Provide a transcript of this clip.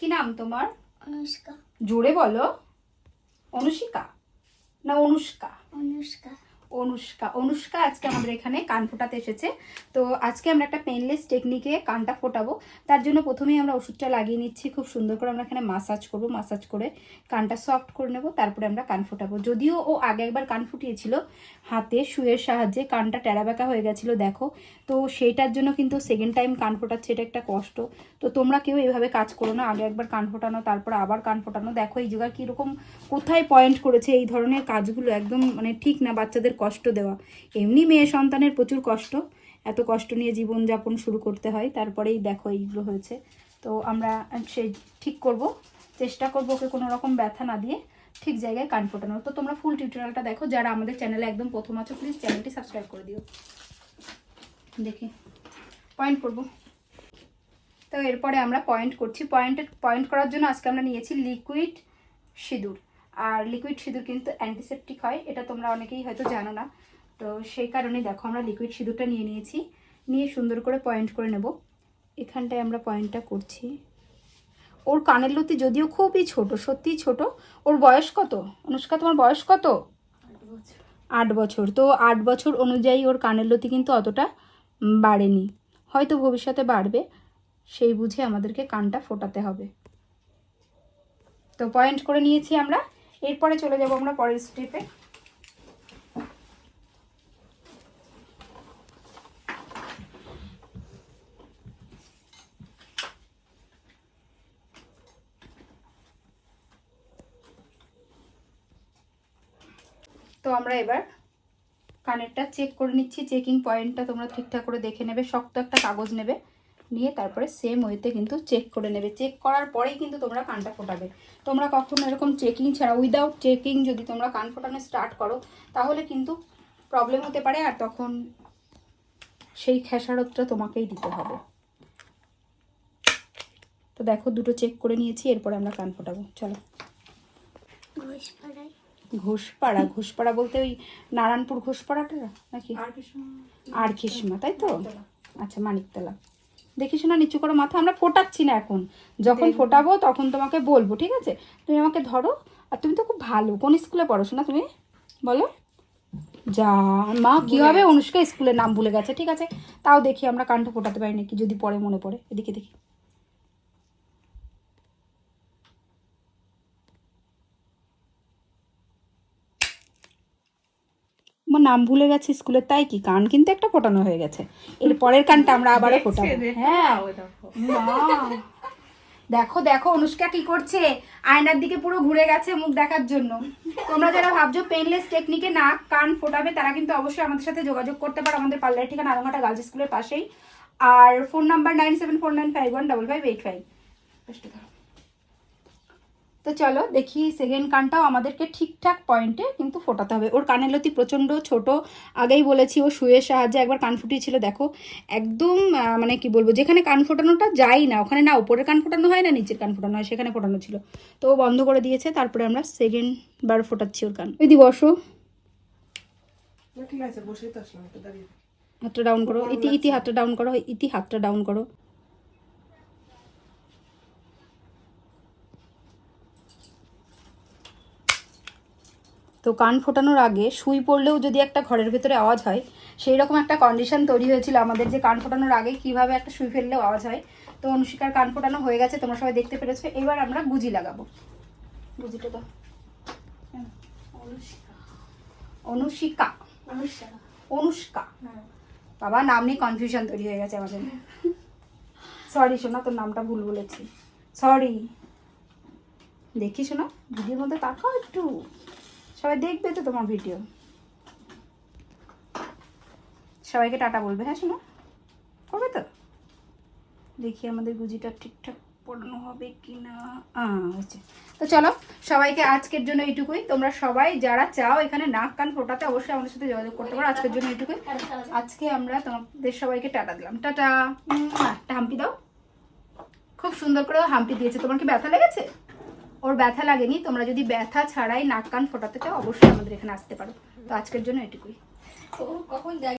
কি নাম তোমার? অনুষ্কা। জোরে বলো। অনুষ্কা? না অনুষ্কা। অনুষ্কা। অনুষ্কা অনুষ্কা আজকে আমাদের এখানে কান ফোটাতে এসেছে। তো আজকে আমরা একটা পেনলেস টেকনিকে কানটা ফোটাবো। তার জন্য প্রথমেই আমরা ওষুধটা লাগিয়ে নিচ্ছি, খুব সুন্দর করে আমরা এখানে মাসাজ করব মাসাজ করে কানটা সফট করে নেব, তারপরে আমরা কান ফোটাবো। যদিও ও আগে একবার কান ফুটিয়েছিল, হাতে শুয়ের সাহায্যে কানটা টেরা বেঁকা হয়ে গেছিল, দেখো। তো সেইটার জন্য কিন্তু সেকেন্ড টাইম কান ফোটাচ্ছে, এটা একটা কষ্ট। তো তোমরা কেউ এভাবে কাজ করো না, আগে একবার কান ফোটানো, তারপরে আবার কান ফোটানো। দেখো এই জায়গায় কীরকম, কোথায় পয়েন্ট করেছে এই ধরনের কাজগুলো একদম মানে ঠিক না, বাচ্চাদের কষ্ট দেওয়া। এমনি মেয়ে সন্তানের প্রচুর কষ্ট। এত কষ্ট নিয়ে জীবনযাপন শুরু করতে হয়। তারপরেই দেখো এইগুলো হয়েছে। তো আমরা সেই ঠিক করব। চেষ্টা করব ওকে কোনো রকম ব্যথা না দিয়ে ঠিক জায়গায় কান ফোটানো তো তোমরা ফুল টিউটোরিয়ালটা দেখো। যারা আমাদের চ্যানেলে একদম প্রথম আছো প্লিজ চ্যানেলটি সাবস্ক্রাইব করে দিও। দেখি। পয়েন্ট করব। তো এরপরে আমরা পয়েন্ট করছি। পয়েন্টে পয়েন্ট করার জন্য আজকে আমরা নিয়েছি লিকুইড সিঁদুর। আর লিকুইড সিঁদুর কিন্তু অ্যান্টিসেপটিক হয়, এটা তোমরা অনেকেই হয়তো জানো না। তো সেই কারণে দেখো, আমরা লিকুইড সিঁদুরটা নিয়ে নিয়েছি। নিয়ে সুন্দর করে পয়েন্ট করে নেব। এখানটায় আমরা পয়েন্টটা করছি। ওর কানের লতি যদিও খুবই ছোট, সত্যিই ছোট। ওর বয়স কত? অনুষ্কা, তোমার বয়স কত? আট বছর। তো আট বছর অনুযায়ী ওর কানের লতি কিন্তু অতটা বাড়েনি। হয়তো ভবিষ্যতে বাড়বে। সেই বুঝে আমাদেরকে কানটা ফোটাতে হবে। তো পয়েন্ট করে নিয়েছি আমরা। এরপরে চলে যাব আমরা পরের স্টেপে তো আমরা এবার কানেরটা চেক করে নিচ্ছি চেকিং পয়েন্টটা তোমরা ঠিকঠাক করে দেখে নেবে, শক্ত একটা কাগজ নেবে। নিয়ে তারপরে সেম ওয়েতে কিন্তু চেক করে নেবে। চেক করার পরেই কিন্তু তোমরা কানটা ফোটাবে। তোমরা কখনো এরকম চেকিং ছাড়া উইদাউট চেকিং যদি তোমরা কান ফোটানো স্টার্ট করো তাহলে কিন্তু প্রবলেম হতে পারে আর তখন সেই খেসারতটা তোমাকেই দিতে হবে। তো দেখো দুটো চেক করে নিয়েছি এরপরে আমরা কান ফোটাবো। চলো। ঘোষপাড়ায়? ঘোষপাড়া? ঘোষপাড়া বলতে ওই নারায়ণপুর ঘোষপাড়াটা নাকি? আর খিসমা তাই তো? আচ্ছা মানিকতলা। দেখিস শোনা নিচু করে মাথা আমরা ফোটাচ্ছি না এখন। যখন ফোটাবো তখন তোমাকে বলব ঠিক আছে? তুমি আমাকে ধরো আর তুমি তো খুব ভালো। কোন স্কুলে পড়াশোনা তুমি? বলো। যা মা কি হবে? অনুষ্কা স্কুলের নাম ভুলে গেছে ঠিক আছে? তাও দেখি আমরা কান্ড ফোটাতে পারি নাকি যদি পরে মনে পড়ে। এদিকে দেখি। আমার নাম ভুলে গেছে স্কুলের তাই কি? কান কিন্তু একটা ফোটানো হয়ে গেছে। এর পরের কানটা আমরা আবারও ফোটাবো। হ্যাঁ দেখো। দেখো অনুষ্কা কি করছে? আয়নার দিকে পুরো ঘুরে গেছে মুখ দেখার জন্য। তোমরা যারা ভাবছ পেনলেস টেকনিকে নাক কান ফোটাবে তারা কিন্তু অবশ্যই আমাদের সাথে যোগাযোগ করতে পারো আমাদের পার্লার ঠিকানা আরঙ্গাটা গার্লস স্কুলের পাশেই। আর phone number nine seven four nine five one double five eight five তো চলো দেখি সেকেন্ড কানটাও আমাদেরকে ঠিকঠাক পয়েন্টে কিন্তু ফোটাতে হবে। ওর কানের লতি প্রচণ্ড ছোট। আগেই বলেছি ও শুয়ের সাহায্যে একবার কান ফুটিয়েছিল দেখো। একদম মানে কি বলব যেখানে কান ফোটানোটা যায় না ওখানে না উপরের কান ফোটানো হয় না নিচের কান ফোটানো হয় সেখানে ফোটানো ছিল। তো ও বন্ধ করে দিয়েছে তারপরে আমরা সেকেন্ড বার ফোটাচ্ছি ওর কান। ওই দি বসো হাতটা ডাউন করো ইতি ইতি হাতটা ডাউন করো ইতি হাতটা ডাউন করো। তো কান ফোটানোর আগে সুই পড়লেও যদি একটা ঘরের ভেতরে আওয়াজ হয় সেই রকম একটা কন্ডিশন তৈরি হয়েছিল আমাদের যে কান ফোটানোর আগে কীভাবে একটা সুই ফেললেও আওয়াজ হয়। তো অনুষ্কার কান ফোটানো হয়ে গেছে তোমরা সবাই দেখতে পেরেছ। এবার আমরা গুজি লাগাবো। গুজিটা তো অনুষ্কা। অনুষ্কা। অনুষ্কা। বাবা নাম নিয়ে কনফিউশন তৈরি হয়ে গেছে আমাদের। সরি শোনা তোর নামটা ভুল বলেছি। সরি দেখি শোনা ভিডিওর মধ্যে তাকাও একটু। সবাই দেখবে তো তোমার ভিডিও সবাইকে টাটা বলবে হ্যাঁ শোনো? করবে তো? দেখি আমাদের গুজিটা ঠিকঠাক পড়ানো হবে কি না হয়েছে তো চলো, সবাইকে আজকের জন্য এইটুকুই। তোমরা সবাই যারা চাও এখানে নাক কান ফোটাতে, অবশ্যই আমাদের সাথে যোগাযোগ করতে পারো। আজকের জন্য এইটুকুই। আজকে আমরা তোমাদের সবাইকে টাটা দিলাম। টাটা। হাম্পি দাও। খুব সুন্দর করে হাম্পি দিয়েছে। তোমার কি ব্যথা লেগেছে? ওর ব্যথা লাগেনি, তোমরা যদি ব্যথা ছাড়াই নাক কান ফোটাতে চাও, অবশ্যই আমাদের এখানে আসতে পারো। তো আজকের জন্য এটুকুই। কখন